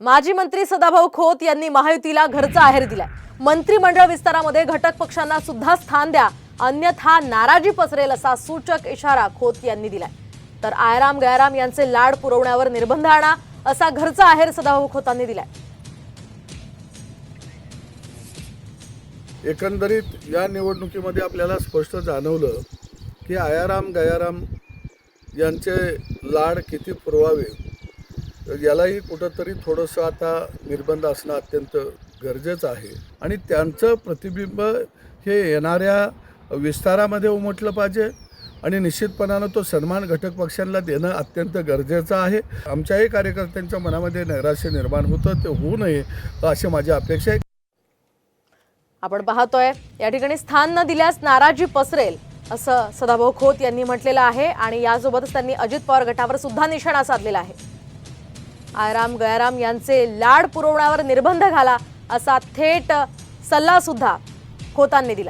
माजी मंत्री सदाभाऊ खोत यांनी महायुतीला घरचा आहेर दिलाय. मंत्रिमंडळ विस्तारामध्ये घटक पक्षांना सुद्धा स्थान द्या अन्यथा नाराजी पसरेल असा सूचक इशारा खोत यांनी दिलाय. तर आयराम गयाराम यांचे लाड पुरवण्यावर निर्बंध आणा असा घरचा आहेर सदाभाऊ खोतांनी दिलाय. एकंदरीत या निवडणुकीमध्ये आपल्याला स्पष्ट जाणवलं की आयाराम गयाराम यांचे लाड किती पुरवावे तर यालाही कुठंतरी थोडंसं आता निर्बंध असणं अत्यंत गरजेचं आहे. आणि त्यांचं प्रतिबिंब हे येणाऱ्या विस्तारामध्ये उमटलं पाहिजे आणि निश्चितपणानं तो सन्मान घटक पक्षांना देणं अत्यंत गरजेचं आहे. आमच्याही कार्यकर्त्यांच्या मनामध्ये नैराश्य निर्माण होतं ते होऊ नये अशी माझी अपेक्षा आहे. आपण पाहतोय या ठिकाणी स्थान न दिल्यास नाराजी पसरेल असं सदाभाऊ खोत यांनी म्हटलेलं आहे आणि यासोबतच त्यांनी अजित पवार गटावर सुद्धा निशाणा साधलेला आहे. आयराम गयाराम यांचे लाड पुरवण्यावर निर्बंध घाला असा थेट सल्ला सुद्धा खोतांनी दिला